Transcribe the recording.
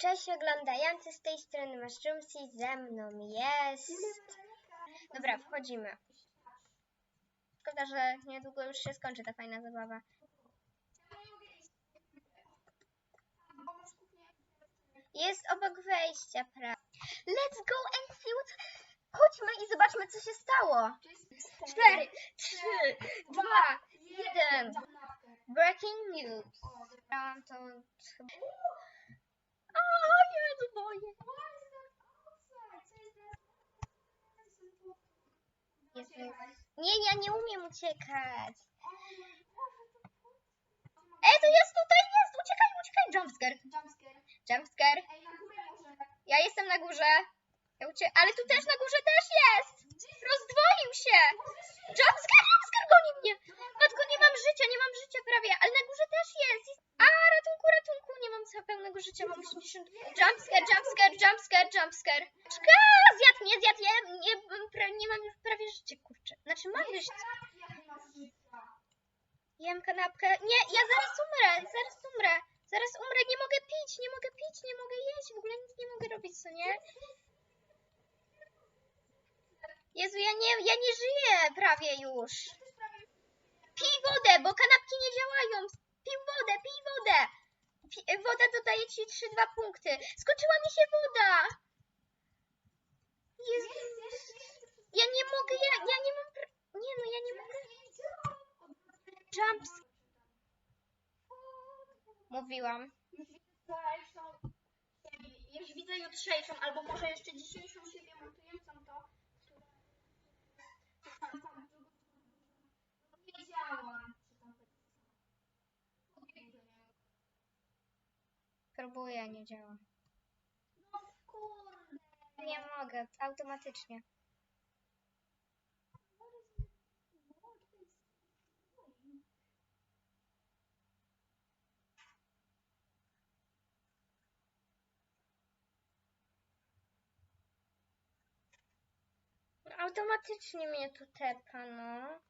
Cześć oglądający z tej strony Mushroomsy, ze mną jest... Dobra, wchodzimy. Szkoda, że niedługo już się skończy ta fajna zabawa. Jest obok wejścia, pra. Let's go and see what... Chodźmy i zobaczmy, co się stało. Cztery, trzy, dwa, jeden. Breaking news. Brałam to chyba... Jezu. Nie, ja nie umiem uciekać. Ej, to jest tutaj, jest! Uciekaj, uciekaj! Jumpscare, jumpscare. Ja jestem na górze. Ja ucie... Ale tu też na górze też jest! Rozdwoił się! Jumpscare, jumpscare goni mnie! Matko, nie mam życia, nie mam życia prawie, ale na górze też jest! jest... A, ratunku, ratunku, nie pełnego życia, mam 80... Jumpscare, jumpscare, jumpscare, jumpscare. Czka, zjadł mnie, zjadł, ja nie, pra, nie mam już prawie życia, kurczę. Znaczy mam życie. Jem kanapkę. Nie, ja zaraz umrę, zaraz umrę. Zaraz umrę, nie mogę pić, nie mogę pić, nie mogę jeść, w ogóle nic nie mogę robić, co nie? Jezu, ja nie, ja nie żyję prawie już. Pij wodę, bo kanapki nie działają. Pij wodę, pij wodę. Woda dodaje ci 3-2 punkty. Skończyła mi się woda. Jezu. Ja nie mogę, ja, ja nie mam... Nie no, ja nie mogę. Jumps. Mówiłam. Już widzę jutrzejszą, albo może jeszcze dzisiejszą siebie montującą Próbuję, nie działa. No kurde. Nie mogę, automatycznie. Automatycznie mnie tu tepa, no.